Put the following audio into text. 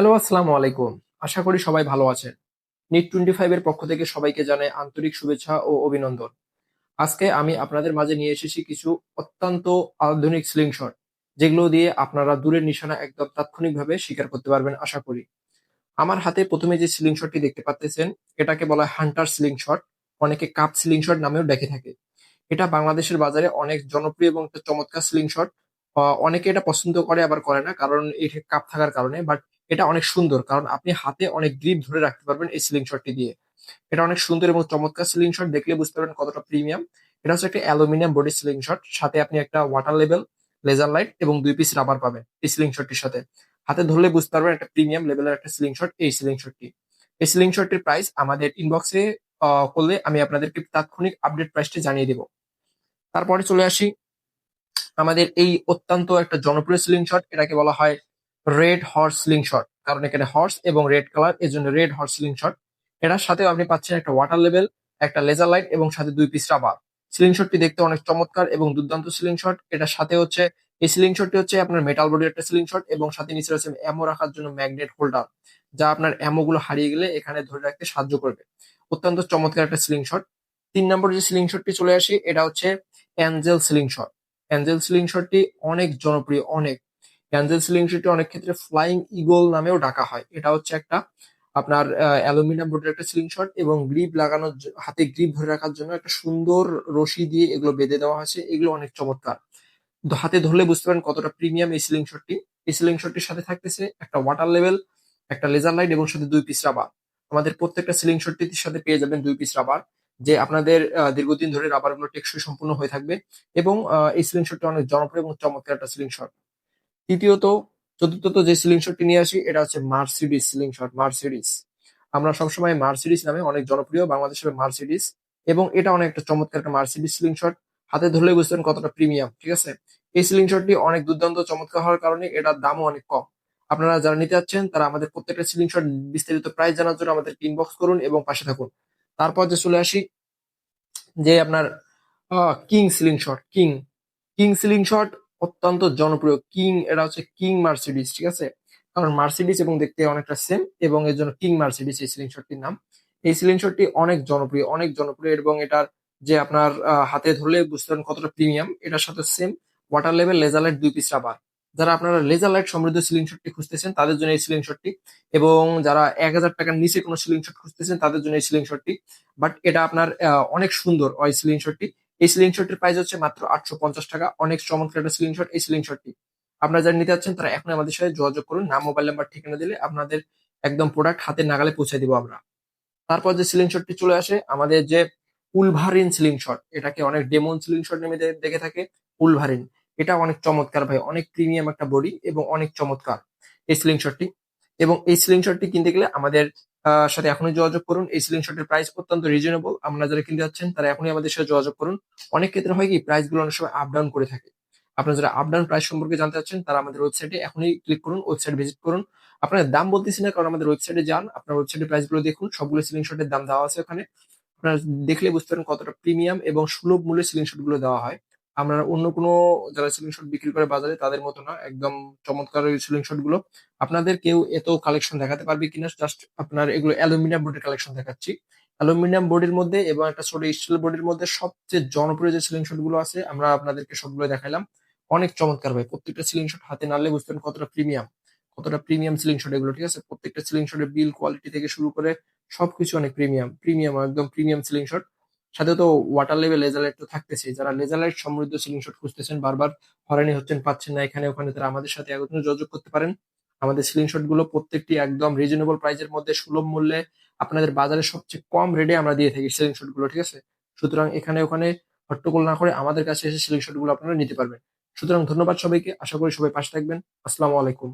Hello, আসসালামু আলাইকুম। আশা করি সবাই ভালো আছেন। নিট টোয়েন্টি ফাইভ এর পক্ষ থেকে সবাইকে জানাই আন্তরিক শুভেচ্ছা ও অভিনন্দন। আজকে আমি আপনাদের মাঝে নিয়ে এসেছি কিছু অত্যন্ত আধুনিক স্লিংশট যেগুলো দিয়ে আপনারা দূরের নিশানা একদম তাৎক্ষণিকভাবে শিকার করতে পারবেন, আশা করি। আমার হাতে প্রথমে যে স্লিংশটটি দেখতে পাচ্ছেন, এটাকে বলা হয় হান্টার স্লিংশট অনেকে কাপ স্লিংশট নামেও ডেকে থাকে। এটা বাংলাদেশের বাজারে অনেক জনপ্রিয় এবং চমৎকার স্লিংশট অনেকে এটা পছন্দ করে, আবার করে না, কারণ এটা কাপ থাকার কারণে বাট এটা অনেক সুন্দর, কারণ আপনি হাতে অনেক গ্রিপ ধরে রাখতে পারবেন এই সিলিং শটটি দিয়ে। এটা অনেক সুন্দর এবং চমৎকার সিলিং শট দেখলে বুঝতে পারবেন কতটা প্রিমিয়াম এটা হচ্ছে একটা অ্যালুমিনিয়াম বডি সিলিং শট সাথে আপনি একটা ওয়াটার লেভেল লেজার লাইট এবং দুই পিস রাবার পাবেন এই সিলিং শটটির সাথে। হাতে ধরলে বুঝতে পারবেন একটা প্রিমিয়াম লেভেলের একটা সিলিং শট এই সিলিং শটটি এই সিলিং শটটির প্রাইস আমাদের ইনবক্সে করলে আমি আপনাদেরকে তাৎক্ষণিক আপডেট প্রাইসটি জানিয়ে দেব। তারপরে চলে আসি, আমাদের এই অত্যন্ত একটা জনপ্রিয় সিলিং শট এটাকে বলা হয় রেড হর্স স্লিং শট কারণ এখানে হর্স এবং রেড কালারের জন্য রেড হর্স স্লিং শট এটার সাথে আপনি পাচ্ছেন একটা ওয়াটার লেভেল একটা লেজার লাইট এবং সাথে দুই পিস রাবার সিলিং শটটি দেখতে অনেক চমৎকার এবং দুর্দান্ত সিলিং শট এটার সাথে হচ্ছে, এই সিলিং শটটি হচ্ছে আপনার মেটাল বডির একটা সিলিং শট এবং সাথে নিচে রয়েছে অ্যামো রাখার জন্য ম্যাগনেট হোল্ডার যা আপনার অ্যামো গুলো হারিয়ে গেলে এখানে ধরে রাখতে সাহায্য করবে। অত্যন্ত চমৎকার একটা সিলিং শট তিন নম্বর যে সিলিং শটটি চলে আসি, এটা হচ্ছে angel ceiling shot angel ceiling শটটি অনেক জনপ্রিয়, অনেক। ক্যান্সেল সিলিং শিটটি অনেক ক্ষেত্রে ফ্লাইং ইগল নামেও ডাকা হয়। এটা হচ্ছে একটা আপনার অ্যালুমিনিয়াম বোর্ডের একটা সিলিং শট এবং গ্রিপ লাগানোর হাতে গ্রিপ ধরে রাখার জন্য একটা সুন্দর রশি দিয়ে এগুলো বেঁধে দেওয়া হয়েছে। এগুলো অনেক চমৎকার। হাতে ধরলে বুঝতে পারেন কতটা প্রিমিয়াম এই সিলিং শটটি। এই সিলিং শটটির সাথে থাকতেছে একটা ওয়াটার লেভেল, একটা লেজার লাইট এবং সাথে দুই পিস রাবার। আমাদের প্রত্যেকটা সিলিং শটটির সাথে পেয়ে যাবেন দুই পিস রাবার, যে আপনাদের দীর্ঘদিন ধরে রাবারগুলো টেকসই সম্পূর্ণ হয়ে থাকবে এবং এই সিলিং শটটি অনেক জনপ্রিয় এবং চমৎকার একটা সিলিং শট। তৃতীয়ত, চতুর্থত যে সিলিং শটটি নিয়ে আসি, এটা হচ্ছে মার্সিডিস সিলিং শট মার্সিডিস আমরা সবসময় মার্সিডিস নামে অনেক জনপ্রিয়, বাংলাদেশের মার্সিডিস এবং এটা অনেক একটা চমৎকার একটা মার্সিডিস সিলিং শট হাতে ধরলে বুঝতেন কতটা প্রিমিয়াম ঠিক আছে? এই সিলিং শটটি অনেক দুর্দান্ত, চমৎকার হওয়ার কারণে এটার দামও অনেক কম। আপনারা যারা নিতে যাচ্ছেন, তারা আমাদের প্রত্যেকটা সিলিং শট বিস্তারিত প্রাইস জানার জন্য আমাদের ইনবক্স করুন এবং পাশে থাকুন। তারপর যে চলে আসি, যে আপনার king ceiling shot king king ceiling shot অত্যন্ত জনপ্রিয় কিং এটা হচ্ছে কিং মার্সিডিস, ঠিক আছে? কারণ মার্সিডিস এবং দেখতে অনেকটা সেম এবং এর জন্য কিং মার্সিডিস এই সিলিং শটটির নাম। এই সিলিং শটটি অনেক জনপ্রিয় অনেক জনপ্রিয় এবং এটার যে আপনার হাতে ধরলে বুঝতে পারেন কতটা প্রিমিয়াম এটার সাথে same water level laser light দুই পিস রাবার যারা আপনারা লেজার লাইট সমৃদ্ধ সিলিং শটটি খুঁজতেছেন, তাদের জন্য এই সিলিং শটটি এবং যারা এক হাজার টাকার নিচে কোনো সিলিং শট খুঁজতেছেন, তাদের জন্য এই সিলিং শটটি বাট এটা আপনার অনেক সুন্দর ওই সিলিং শটটি এই সিলিং শটটির প্রাইস হচ্ছে মাত্র আটশো পঞ্চাশ টাকা। অনেক চমৎকার একটা সিলিং শট এই সিলিং শটটি আপনারা যারা নিতে চাচ্ছেন তারা এখন আমাদের সাথে যোগাযোগ করুন। নাম মোবাইল নাম্বার ঠিকানা দিলে আপনাদের একদম প্রোডাক্ট হাতে নাগালে পৌঁছে দিব আমরা। তারপর যে সিলিং শটটি চলে আসে, আমাদের যে উলভারিন সিলিং শট এটাকে অনেক ডেমন সিলিং শট নেমে দেখে থাকে, উলভারিন। এটা অনেক চমৎকার ভাই, অনেক প্রিমিয়াম একটা বডি এবং অনেক চমৎকার এই সিলিং শটটি এবং এই সিলিং শটটি কিনতে গেলে আমাদের সাথে এখনই যোগাযোগ করুন। এই সিলিং শটের প্রাইস অত্যন্ত রিজনেবল আমরা যারা কিনতে যাচ্ছেন, তারা এখনই আমাদের সাথে যোগাযোগ করুন। অনেক ক্ষেত্রে হয় কি প্রাইসগুলো অনেক সময় আপ ডাউন করে থাকে। আপনারা যারা আপ ডাউন প্রাইস সম্পর্কে জানতে চাচ্ছেন, তারা আমাদের ওয়েবসাইটে এখনই ক্লিক করুন ওয়েবসাইট ভিজিট করুন। আপনার দাম বলতেছি না, কারণ আমাদের ওয়েবসাইটে যান। আপনার ওয়েবসাইটের প্রাইসগুলো দেখুন, সবগুলো সিলিং শটের দাম দেওয়া আছে ওখানে। আপনারা দেখলে বুঝতে পারেন কতটা প্রিমিয়াম এবং সুলভ মূল্যে সিলিং শটগুলো দেওয়া হয়। আমরা অন্য কোনো যারা সিলিং শট বিক্রি করে বাজারে, তাদের মতো না। একদম চমৎকার ওই সিলিং শটগুলো। আপনাদের কেউ এত কালেকশন দেখাতে পারবে কিনা জাস্ট আপনার এগুলো অ্যালুমিনিয়াম বোর্ডের কালেকশন দেখাচ্ছি। অ্যালুমিনিয়াম বোর্ডের মধ্যে এবং একটা ছোট স্টিল বোর্ডের মধ্যে সবচেয়ে জনপ্রিয় যে সিলিং শটগুলো আছে, আমরা আপনাদেরকে সবগুলো দেখাইলাম। অনেক চমৎকার ভাই, প্রত্যেকটা সিলিং শট হাতে নাড়লে বুঝতেন কতটা প্রিমিয়াম কতটা প্রিমিয়াম সিলিং শট এগুলো, ঠিক আছে? প্রত্যেকটা সিলিং শটের বিল কোয়ালিটি থেকে শুরু করে সবকিছু অনেক প্রিমিয়াম প্রিমিয়াম একদম প্রিমিয়াম সিলিং শট সাথে তো ওয়াটার লেভেল লেজার লাইট তো থাকতেছে যারা লেজার লাইট সমৃদ্ধ সিলিং শট খুঁজতেছেন, বারবার হরানি হচ্ছেন, পাচ্ছেন না, এখানে ওখানে তারা আমাদের সাথে একত্রে যোগাযোগ করতে পারেন। আমাদের সিলিং শটগুলো প্রত্যেকটি একদম রিজনেবল প্রাইসের মধ্যে সুলভ মূল্যে আপনাদের বাজারে সবচেয়ে কম রেটে আমরা দিয়ে থাকি সিলিং শটগুলো, ঠিক আছে? সুতরাং এখানে ওখানে হট্টগোল না করে আমাদের কাছে এসে সিলিং শটগুলো আপনারা নিতে পারবেন। সুতরাং ধন্যবাদ সবাইকে, আশা করি সবাই পাশে থাকবেন। আসসালামু আলাইকুম।